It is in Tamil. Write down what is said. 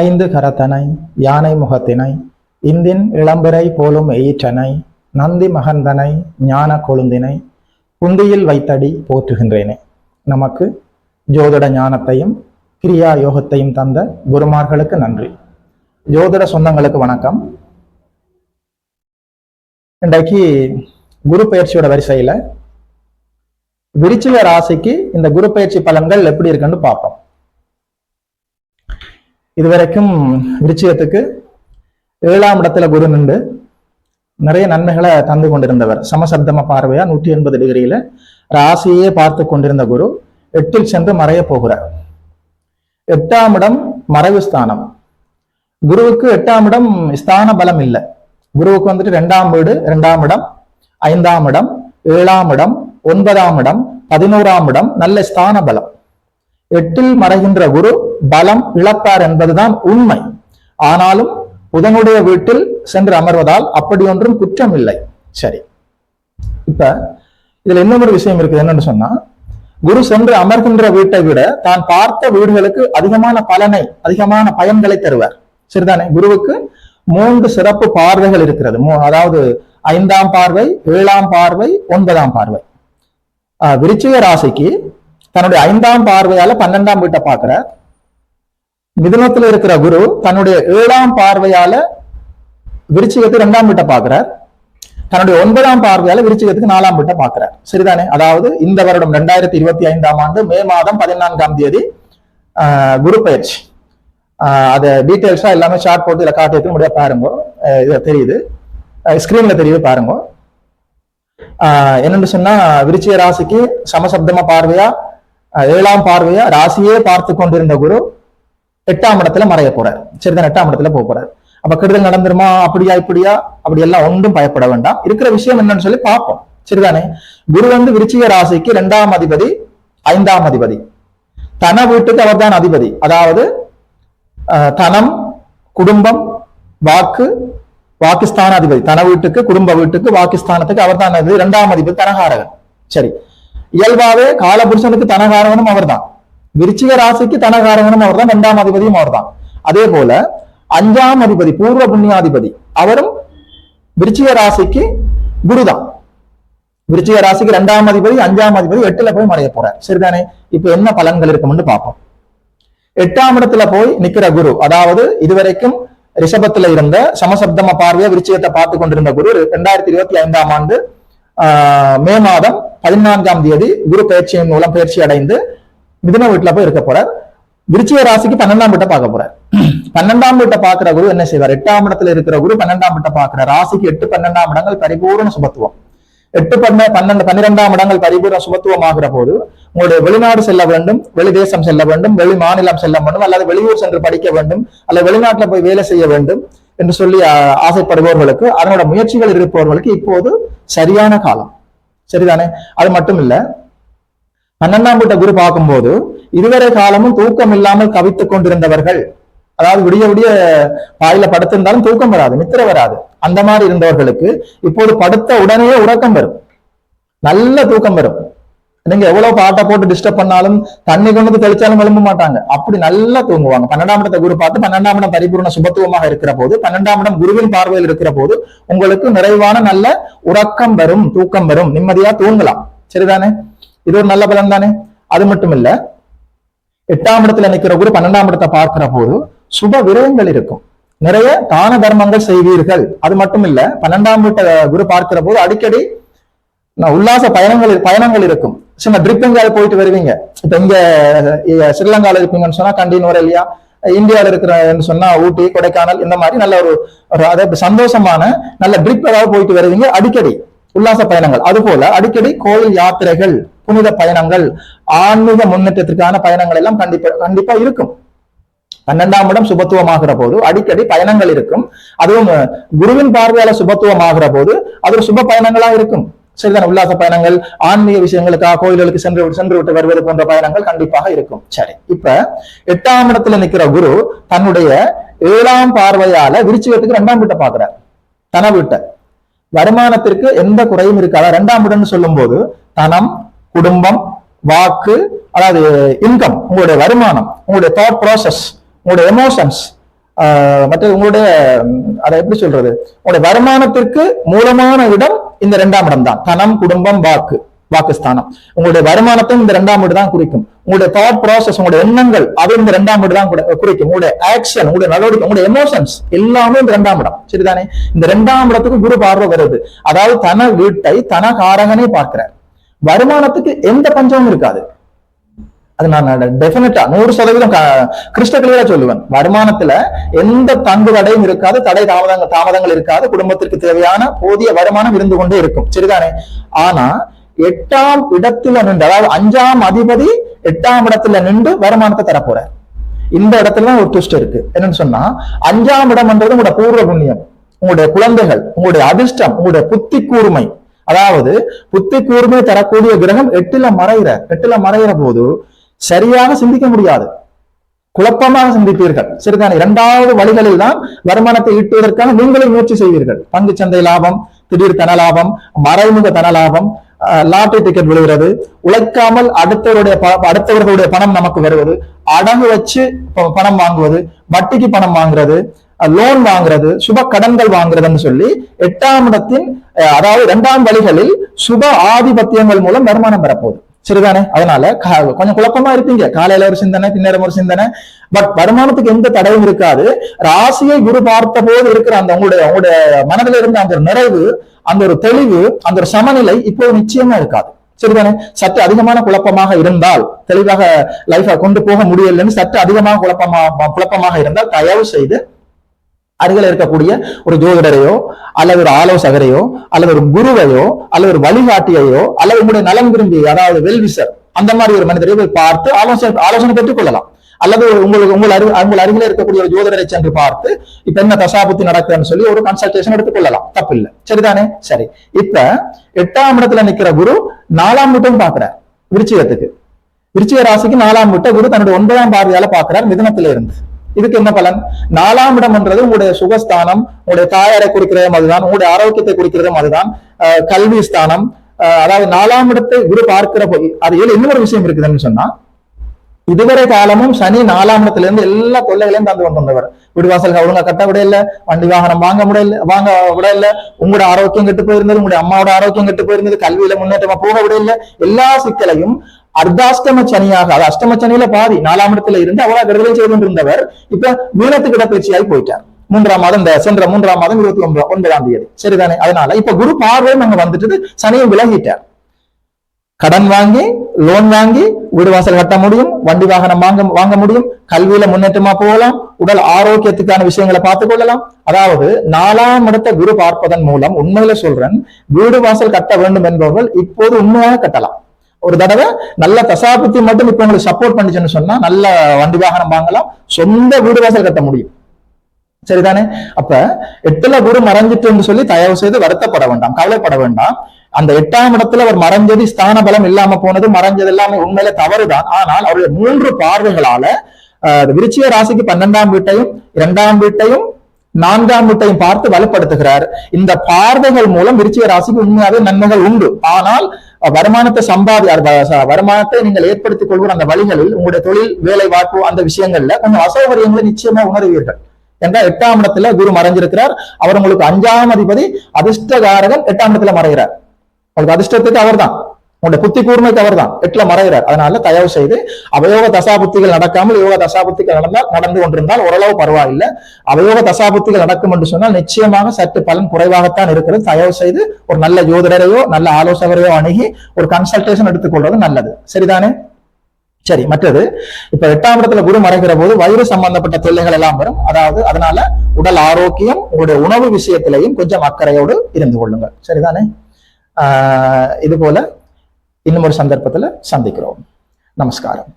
ஐந்து கரத்தனை யானை முகத்தினை இந்தின் இளம்பிறை போலும் எயிற்றனை நந்தி மகந்தனை ஞான கொழுந்தினை புந்தியில் வைத்தடி போற்றுகின்றேனே. நமக்கு ஜோதிட ஞானத்தையும் கிரியா யோகத்தையும் தந்த குருமார்களுக்கு நன்றி. ஜோதிட சொந்தங்களுக்கு வணக்கம். இன்றைக்கு குரு பயிற்சியோட வரிசையில விருச்சிக ராசிக்கு இந்த குரு பயிற்சி பலன்கள் எப்படி இருக்குன்னு பார்ப்போம். இதுவரைக்கும் விருச்சிகத்துக்கு ஏழாம் இடத்துல குரு நின்று நிறைய நன்மைகளை தந்து கொண்டிருந்தவர். சமசப்தம பார்வையா நூற்றி எண்பது டிகிரியில ராசியே பார்த்து கொண்டிருந்த குரு எட்டில் சென்று மறைய போகிறார். எட்டாம் இடம் மறைவு ஸ்தானம். குருவுக்கு எட்டாம் இடம் ஸ்தான பலம் இல்லை. குருவுக்கு வந்துட்டு ரெண்டாம் வீடு ரெண்டாம் இடம் ஐந்தாம் இடம் ஏழாம் இடம் ஒன்பதாம் இடம் பதினோராம் இடம் நல்ல ஸ்தான பலம். எட்டில் மறைகின்ற குரு பலம் இழப்பார் என்பதுதான் உண்மை. ஆனாலும் புதனுடைய வீட்டில் சென்று அமர்வதால் அப்படி ஒன்றும் குற்றம் இல்லை. சரி. இப்ப இதுல இன்னொரு விஷயம் இருக்குது. என்னன்னு சொன்னா குரு சென்று அமர்கின்ற வீட்டை விட தான் பார்த்த வீடுகளுக்கு அதிகமான பலனை அதிகமான பயன்களை தருவார். சரிதானே? குருவுக்கு மூன்று சிறப்பு பார்வைகள் இருக்கிறது. மூ- அதாவது ஐந்தாம் பார்வை ஏழாம் பார்வை ஒன்பதாம் பார்வை. ஆஹ் விருச்சிக ராசிக்கு தன்னுடைய ஐந்தாம் பார்வையால பன்னெண்டாம் வீட்டை பார்க்கிறார். மிதுனத்துல இருக்கிற குரு தன்னுடைய ஏழாம் பார்வையால விருச்சிகத்தை ரெண்டாம் வீட்டை பாக்குறார் தன்னுடைய ஒன்பதாம் பார்வையால விருச்சிகத்துக்கு நாலாம் வீட்டை பாக்குறார் சரிதானே? அதாவது இந்த வருடம் ரெண்டாயிரத்தி இருபத்தி ஐந்தாம் ஆண்டு மே மாதம் பதினான்காம் தேதி ஆஹ் குரு பயிற்சி. அதை டீட்டெயில்ஸா எல்லாமே ஷார்ட் போட்டு இதை காட்டி முடிய பாருங்க. இதை இது தெரியுது. ஸ்கிரீன்ல தெரியுது பாருங்க. ஆஹ் என்னன்னு சொன்னா விருச்சிக ராசிக்கு சமசப்தம பார்வையா ஏழாம் பார்வையா ராசியே பார்த்து கொண்டிருந்த குரு எட்டாம் இடத்துல மறைய போறார் சரிதான்? எட்டாம் இடத்துல போக போறாரு. அப்ப கெடுதல் நடந்துருமா? அப்படியா இப்படியா? அப்படி எல்லாம் ஒன்றும் பயப்பட வேண்டாம். இருக்கிற விஷயம் என்னன்னு சொல்லி பார்ப்போம். சரிதானே? குரு வந்து விருச்சிக ராசிக்கு இரண்டாம் அதிபதி ஐந்தாம் அதிபதி. தன வீட்டுக்கு அவர்தான் அதிபதி. அதாவது ஆஹ், தனம் குடும்பம் வாக்கு பாகிஸ்தான் அதிபதி. தன வீட்டுக்கு குடும்ப வீட்டுக்கு பாகிஸ்தானத்துக்கு அவர்தான் தான் இரண்டாம் அதிபதி தனகாரகன். சரி. இயல்பாவே காலபுருஷனுக்கு தனகாரகனும் அவர்தான் விருச்சிக ராசிக்கு தனகாரகனும் அவர்தான் இரண்டாம் அதிபதியும் அவர்தான். அதே போல அஞ்சாம் அதிபதி பூர்வ புண்ணியாதிபதி அவரும் விருச்சிக ராசிக்கு குருதான். விருச்சிக ராசிக்கு இரண்டாம் அதிபதி அஞ்சாம் அதிபதி எட்டுல போய் மறைய போறார். சரிதானே இப்ப என்ன பலன்கள் இருக்கும்னு பார்ப்போம். எட்டாம் இடத்துல போய் நிக்கிற குரு அதாவது இதுவரைக்கும் ரிஷபத்துல இருந்த சமசப்தம பார்வையை விருச்சிகத்தை பார்த்து கொண்டிருந்த குரு ரெண்டாயிரத்தி இருபத்தி ஐந்தாம் ஆண்டு ஆஹ், மே மாதம் பதினான்காம் தேதி குரு பயிற்சியின் மூலம் பயிற்சி அடைந்து மிதுன வீட்டுல போய் இருக்க போறார். விருச்சிக ராசிக்கு பன்னெண்டாம் வீட்டை பார்க்க போறார். பன்னெண்டாம் வீட்டை பாக்குற குரு என்ன செய்வார்? எட்டாம் இடத்துல இருக்கிற குரு பன்னெண்டாம் வீட்டை பார்க்கிற ராசிக்கு எட்டு பன்னெண்டாம் இடங்கள் பரிபூர்ண சுபத்துவம். எட்டு பண்ண பன்னெண்டு பன்னிரெண்டாம் இடங்கள் பரிபூர்ண சுபத்துவம் ஆகிற போது உங்களுடைய வெளிநாடு செல்ல வேண்டும் வெளி தேசம் செல்ல வேண்டும் வெளி மாநிலம் செல்ல வேண்டும் அல்லது வெளியூர் சென்று படிக்க வேண்டும் அல்லது வெளிநாட்டுல போய் வேலை செய்ய வேண்டும் என்று சொல்லி ஆசைப்படுபவர்களுக்கு அதனோட முயற்சிகள் இருப்பவர்களுக்கு இப்போது சரியான காலம். சரிதானே? அது மட்டும் இல்ல பன்னெண்டாம் வீட்டை குரு பார்க்கும்போது இதுவரை காலமும் தூக்கம் இல்லாமல் கவித்துக் கொண்டிருந்தவர்கள் அதாவது விடிய விடிய பாயில படுத்திருந்தாலும் தூக்கம் வராது நித்திர வராது. அந்த மாதிரி இருந்தவர்களுக்கு இப்போது படுத்த உடனே உறக்கம் வரும். நல்ல தூக்கம் வரும். நீங்க எவ்வளவு பாட்டை போட்டு டிஸ்டர்ப் பண்ணாலும் தண்ணி கொண்டு வந்து தெளிச்சாலும் விளம்ப மாட்டாங்க. அப்படி நல்லா தூங்குவாங்க. பன்னெண்டாம் இடத்தை குரு பார்த்து பன்னெண்டாம் இடம் பரிபூர்ண சுபத்துவமாக இருக்கிற போது பன்னெண்டாம் இடம் குருவின் பார்வையில் இருக்கிற போது உங்களுக்கு நிறைவான நல்ல உறக்கம் வரும் தூக்கம் வரும். நிம்மதியா தூங்கலாம். சரிதானே? இது ஒரு நல்ல பலன் தானே? அது மட்டும் இல்ல எட்டாம் இடத்துல நிக்கிற குரு பன்னெண்டாம் இடத்தை பார்க்கிற போது சுப விரயங்கள் இருக்கும். நிறைய தான தர்மங்கள் செய்வீர்கள். அது மட்டும் இல்ல பன்னெண்டாம் வீட்டை குரு பார்க்கிற போது அடிக்கடி நான் உல்லாச பயணங்கள் பயணங்கள் இருக்கும். சின்ன ட்ரிப் எங்கேயாவது போயிட்டு வருவீங்க. இப்ப இங்க ஸ்ரீலங்கால இருப்பீங்கன்னு சொன்னா கண்டின் வர இல்லையா? இந்தியாவில் இருக்கிறன்னு சொன்னா ஊட்டி கொடைக்கானல் இந்த மாதிரி நல்ல ஒரு அதாவது சந்தோஷமான நல்ல ட்ரிப் ஏதாவது போயிட்டு வருவீங்க அடிக்கடி. உல்லாச பயணங்கள். அது போல அடிக்கடி கோயில் யாத்திரைகள் புனித பயணங்கள் ஆன்மீக முன்னேற்றத்திற்கான பயணங்கள் எல்லாம் கண்டிப்பா கண்டிப்பா இருக்கும். பன்னெண்டாம் இடம் சுபத்துவமாகிற போது அடிக்கடி பயணங்கள் இருக்கும். அதுவும் குருவின் பார்வையால சுபத்துவமாகிற போது அது ஒரு சுப பயணங்களா இருக்கும். சரிதான? உல்லாச பயணங்கள் ஆன்மீக விஷயங்களுக்காக கோயில்களுக்கு சென்று சென்று விட்டு வருவது போன்ற பயணங்கள் கண்டிப்பாக இருக்கும். சரி இப்ப எட்டாம் இடத்துல நிக்கிற குரு தன்னுடைய ஏழாம் பார்வையால விருச்சிகத்துக்கு ரெண்டாம் வீட்டை பாக்குறார் தன வீட்டை வருமானத்திற்கு எந்த குறையும் இருக்காது? ரெண்டாம் இடம்னு சொல்லும் போது தனம் குடும்பம் வாக்கு அதாவது இன்கம் உங்களுடைய வருமானம் உங்களுடைய தாட் ப்ராசஸ் உங்களுடைய எமோஷன்ஸ் மற்ற உங்களுடைய அதை எப்படி சொல்றது? உங்களுடைய வருமானத்திற்கு மூலமான இடம் இந்த இரண்டாம் இடம் தான் தனம் குடும்பம் வாக்கு. வாக்குஸ்தானம். உங்களுடைய வருமானத்தை இந்த ரெண்டாம் வீடு தான் குறிக்கும். உங்களுடைய தாட் ப்ராசஸ் உங்களுடைய எண்ணங்கள் அது இந்த ரெண்டாம் வீடு தான் குறிக்கும். உங்களுடைய ஆக்ஷன் உங்களுடைய நடவடிக்கை உங்களுடைய எமோஷன்ஸ் எல்லாமே இந்த ரெண்டாம் இடம். சரிதானே? இந்த ரெண்டாம் இடத்துக்கு குரு பார்வை வருது. அதாவது தன வீட்டை தன காரகனே பார்க்கிறார். வருமானத்துக்கு எந்த பஞ்சமும் இருக்காது. அது நான் டெபினட்டா நூறு சதவீதம் கிறிஸ்ட கிளியரா சொல்லுவேன். வருமானத்துல எந்த தங்கு தடையும் இருக்காது. தடை தாமதங்கள் தாமதங்கள் இருக்காது. குடும்பத்திற்கு தேவையான போதிய வருமானம் இருந்து கொண்டே இருக்கும். சரிதானே? ஆனா எட்டாம் இடத்துல நின்று அதாவது அஞ்சாம் அதிபதி எட்டாம் இடத்துல நின்று வருமானத்தை தரப்போறார். இந்த இடத்துல ஒரு ட்விஸ்ட் இருக்கு. என்னன்னு சொன்னா அஞ்சாம் இடம்ன்றது உங்களோட பூர்வ புண்ணியம் உங்களுடைய குழந்தைகள் உங்களுடைய அதிர்ஷ்டம் உங்களுடைய புத்தி கூர்மை. அதாவது புத்தி கூர்மை தரக்கூடிய கிரகம் எட்டுல மறைகிற எட்டுல மறைகிற போது சரியாக சிந்திக்க முடியாது. குழப்பமாக சிந்திப்பீர்கள். சரிதான்? இரண்டாவது வழிகளில் தான் வருமானத்தை ஈட்டுவதற்கான நீங்களே முயற்சி செய்வீர்கள். பங்கு சந்தை லாபம் திடீர் தன லாபம் மறைமுக தன லாபம் லாட்டரி டிக்கெட் விழுகிறது. உழைக்காமல் அடுத்தவருடைய அடுத்தவர்களுடைய பணம் நமக்கு வருவது. அடங்கு வச்சு பணம் வாங்குவது. வட்டிக்கு பணம் வாங்குறது. லோன் வாங்குறது. சுப கடன்கள் வாங்குறதுன்னு சொல்லி எட்டாம் இடத்தின் அதாவது இரண்டாம் வழிகளில் சுப ஆதிபத்தியங்கள் மூலம் வருமானம் பெறப்போகுது சரிதானே அதனால கா- கொஞ்சம் குழப்பமா இருப்பீங்க. காலையில ஒரு சிந்தனை பின்னரம் ஒரு சிந்தனை. பட் வருமானத்துக்கு எந்த தடையும் இருக்காது. ராசியை குரு பார்த்த போது இருக்கிற அந்த உங்களுடைய உங்களுடைய மனதில் இருந்த அந்த ஒரு நிறைவு அந்த ஒரு தெளிவு அந்த ஒரு சமநிலை இப்போ நிச்சயமா இருக்காது. சரிதானே சற்று அதிகமான குழப்பமாக இருந்தால் தெளிவாக லைஃபை கொண்டு போக முடியலன்னு சற்று அதிகமாக குழப்பமா குழப்பமாக இருந்தால் தயவு செய்து அருகில் இருக்கக்கூடிய ஒரு ஜோதிடரையோ அல்லது ஒரு ஆலோசகரையோ அல்லது ஒரு குருவையோ அல்லது ஒரு வழிகாட்டியையோ அல்லது உங்களுடைய நலம் விரும்பி அதாவது வெல்விசர் அந்த மாதிரி ஒரு மனிதரை போய் பார்த்து ஆலோசனை ஆலோசனை பெற்றுக் கொள்ளலாம். அல்லது உங்களுக்கு உங்கள் அரு உங்கள் அருகில் இருக்கக்கூடிய ஒரு ஜோதிடரை சென்று பார்த்து இப்ப என்ன தசாபுத்தி நடக்குதுன்னு சொல்லி ஒரு கன்சல்டேஷன் எடுத்துக் கொள்ளலாம். தப்பு இல்ல சரிதானே? சரி. இப்ப எட்டாம் இடத்துல நிக்கிற குரு நாலாம் வீட்டும் பாக்குறார் விருச்சிகத்துக்கு. விருச்சிக ராசிக்கு நாலாம் வீட்டை குரு தன்னுடைய ஒன்பதாம் பார்வையால பாக்குறார் மிதனத்துல இருந்து இதுக்கு என்ன பலன்? நாலாம் இடம்ன்றது உங்களுடைய சுகஸ்தானம் உங்களுடைய தாயாரை குறிக்கிறதும் அதுதான் உங்களுடைய ஆரோக்கியத்தை குறிக்கிறதும் அதுதான். கல்வி ஸ்தானம் அதாவது நாலாம் இடத்தை குரு பார்க்கிற போய் அது இதுல இன்னொரு விஷயம் இருக்குதுன்னு சொன்னா இதுவரை காலமும் சனி நாலாம் இடத்துல இருந்து எல்லா தொல்லைகளையும் தந்து கொண்டு வந்தவர் வீடு வாசல் ஒழுங்கா கட்ட விட இல்லை வண்டி வாகனம் வாங்க முடியல வாங்க விட இல்லை உங்களோட ஆரோக்கியம் கெட்டு போயிருந்தது உங்களுடைய அம்மாவோட ஆரோக்கியம் கெட்டு போயிருந்தது கல்வியில முன்னேற்றமா போக விட இல்லை எல்லா சிக்கலையும் அர்த்தாஷ்டம சனியாக அது அஷ்டம சனியில பாதி நாலாம் இடத்துல இருந்து அவ்வளவு விடுதலை செய்து கொண்டிருந்தவர் இப்ப மீனத்துக்கு இடப்பயிற்சியாகி போயிட்டார். மூன்றாம் மாதம் இந்த சென்ற மூன்றாம் மாதம் இருபத்தி ஒன்பது ஒன்பதாம் தேதி. சரிதானே? அதனால இப்ப குரு பார்வையும் அங்க வந்துட்டு சனியை விலகிட்டார். கடன் வாங்கி லோன் வாங்கி வீடு வாசல் கட்ட முடியும் வண்டி வாகனம் வாங்க வாங்க முடியும் கல்வியில முன்னேற்றமா போகலாம் உடல் ஆரோக்கியத்துக்கான விஷயங்களை பார்த்துக் கொள்ளலாம். அதாவது நாலாம் இடத்த குரு பார்ப்பதன் மூலம் உண்மையில சொல்றேன் வீடு வாசல் கட்ட வேண்டும் என்பவர்கள் இப்போது உண்மையாக கட்டலாம். ஒரு தடவை நல்ல தசாபுத்தி மட்டும் இப்ப உங்களுக்கு சப்போர்ட் பண்ணிச்சுன்னு சொன்னா நல்ல வண்டி வாகனம் வாங்கலாம். சொந்த வீடு வாசல் கட்ட முடியும். சரிதானே? அப்ப எட்டுல குரு மறைஞ்சிட்டு சொல்லி தயவு செய்து வருத்தப்பட வேண்டாம் கவலைப்பட வேண்டாம். அந்த எட்டாம் இடத்துல அவர் மறைஞ்சது ஸ்தான பலம் இல்லாம போனது மறைஞ்சது எல்லாமே உண்மையில தவறுதான். ஆனால் அவருடைய மூன்று பார்வைகளால விருச்சிய ராசிக்கு பன்னெண்டாம் வீட்டையும் இரண்டாம் வீட்டையும் நான்காம் வீட்டையும் பார்த்து வலுப்படுத்துகிறார். இந்த பார்வைகள் மூலம் விருச்சிய ராசிக்கு உண்மையாவே நன்மைகள் உண்டு. ஆனால் வருமானத்தை சம்பாதி வருமானத்தை நீங்கள் ஏற்படுத்திக் கொள்கிற அந்த வழிகளில் உங்களுடைய தொழில் வேலை வாய்ப்பு அந்த விஷயங்கள்ல கொஞ்சம் அசௌகரியங்களை நிச்சயமா உணர்வீர்கள். என்றால் எட்டாம் இடத்துல குரு மறைஞ்சிருக்கிறார் அவர் உங்களுக்கு அஞ்சாம் அதிபதி அதிர்ஷ்டகாரகன் எட்டாம் இடத்துல மறைகிறார். உங்களுக்கு அதிர்ஷ்டத்துக்கு அவர்தான். உங்களுடைய புத்தி தவறு தான் எட்டுல மறைகிறார். அதனால தயவு செய்து அவயோக தசாபுத்திகள் நடக்காமல் யோக தசாபுத்திகள் நடந்தால் நடந்து கொண்டிருந்தால் ஓரளவு பரவாயில்லை. அவயோக தசாபுத்திகள் நடக்கும் என்று சொன்னால் நிச்சயமாக சற்று பலன் குறைவாகத்தான் இருக்கிறது. தயவு செய்து ஒரு நல்ல ஜோதிடரையோ நல்ல ஆலோசகரையோ அணுகி ஒரு கன்சல்டேஷன் எடுத்துக்கொள்வது நல்லது. சரிதானே? சரி மற்றது. இப்ப எட்டாம் இடத்துல குரு மறைகிற போது வயிறு சம்பந்தப்பட்ட தொல்லைகள் எல்லாம் வரும். அதாவது அதனால உடல் ஆரோக்கியம் உங்களுடைய உணவு விஷயத்திலையும் கொஞ்சம் அக்கறையோடு இருந்து கொள்ளுங்கள். சரிதானே? ஆஹ் இது போல இன்னும் ஒரு சந்தர்ப்பத்துல சந்திக்கிறோம். நமஸ்காரம்.